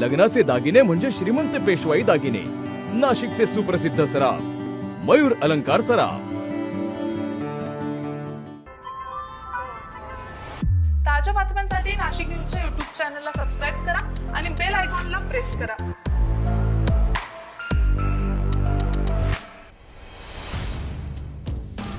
लग्नाचे दागिने म्हणजे श्रीमंत पेशवाई दागिने. नाशिकचे सुप्रसिद्ध सराफ. मयूर अलंकार सराफ. ताज्या बातम्यांसाठी नाशिक न्यूजच्या युट्यूब चॅनलला सबस्क्राईब करा आणि बेल आयकॉनला प्रेस करा.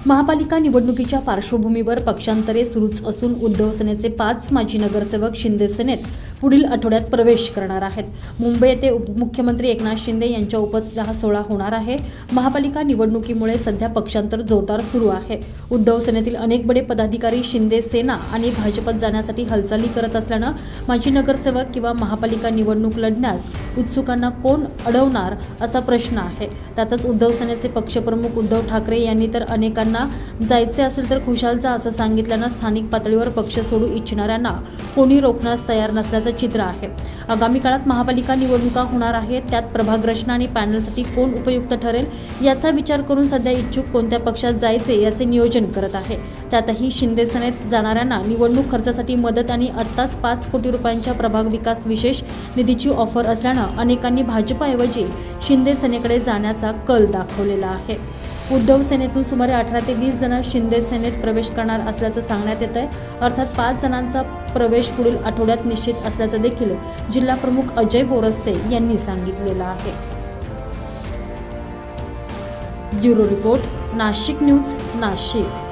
महापालिका निवडणुकीच्या पार्श्वभूमीवर पक्षांतरे सुरूच असून उद्धव सेनेचे पाच माजी नगरसेवक शिंदे सेनेत पुढील आठवड्यात प्रवेश करणार आहेत. मुंबई येथे उपमुख्यमंत्री एकनाथ शिंदे यांच्या उपस्थितीत हा सोहळा होणार आहे. महापालिका निवडणुकीमुळे सध्या पक्षांतर जोरदार सुरू आहे. उद्धव सेनेतील अनेक बडे पदाधिकारी शिंदे सेना आणि भाजपत जाण्यासाठी हालचाली करत असल्यानं माजी नगरसेवक किंवा महापालिका निवडणूक लढण्यास उत्सुकांना कोण अडवणार असा प्रश्न आहे. त्यातच उद्धव सेनेचे पक्षप्रमुख उद्धव ठाकरे यांनी तर अनेकांना जायचे असेल तर खुशाल जा असं सांगितल्यानं स्थानिक पातळीवर पक्ष सोडू इच्छिणाऱ्यांना कोणी रोखण्यास तयार नसल्याचं चित्र आहे. आगामी काळात महापालिका निवडणुका होणार आहेत. त्यात प्रभाग रचना आणि पॅनलसाठी कोण उपयुक्त ठरेल याचा विचार करून सध्या इच्छुक कोणत्या पक्षात जायचे याचे नियोजन करत आहे. त्यातही शिंदे सेनेत जाणाऱ्यांना निवडणूक खर्चासाठी मदत आणि आत्ताच पाच कोटी रुपयांच्या प्रभाग विकास विशेष निधीची ऑफर असल्यानं अनेकांनी भाजपाऐवजी शिंदे सेनेकडे जाण्याचा कल दाखवलेला आहे. उद्धव सेनेतून सुमारे अठरा ते वीस जण शिंदे सेनेत प्रवेश करणार असल्याचं सांगण्यात येत आहे अर्थात पाच जणांचा प्रवेश पुढील आठवड्यात निश्चित असल्याचं देखील जिल्हा प्रमुख अजय बोरस्ते यांनी सांगितलेलं आहे. Bureau report Nashik news Nashik.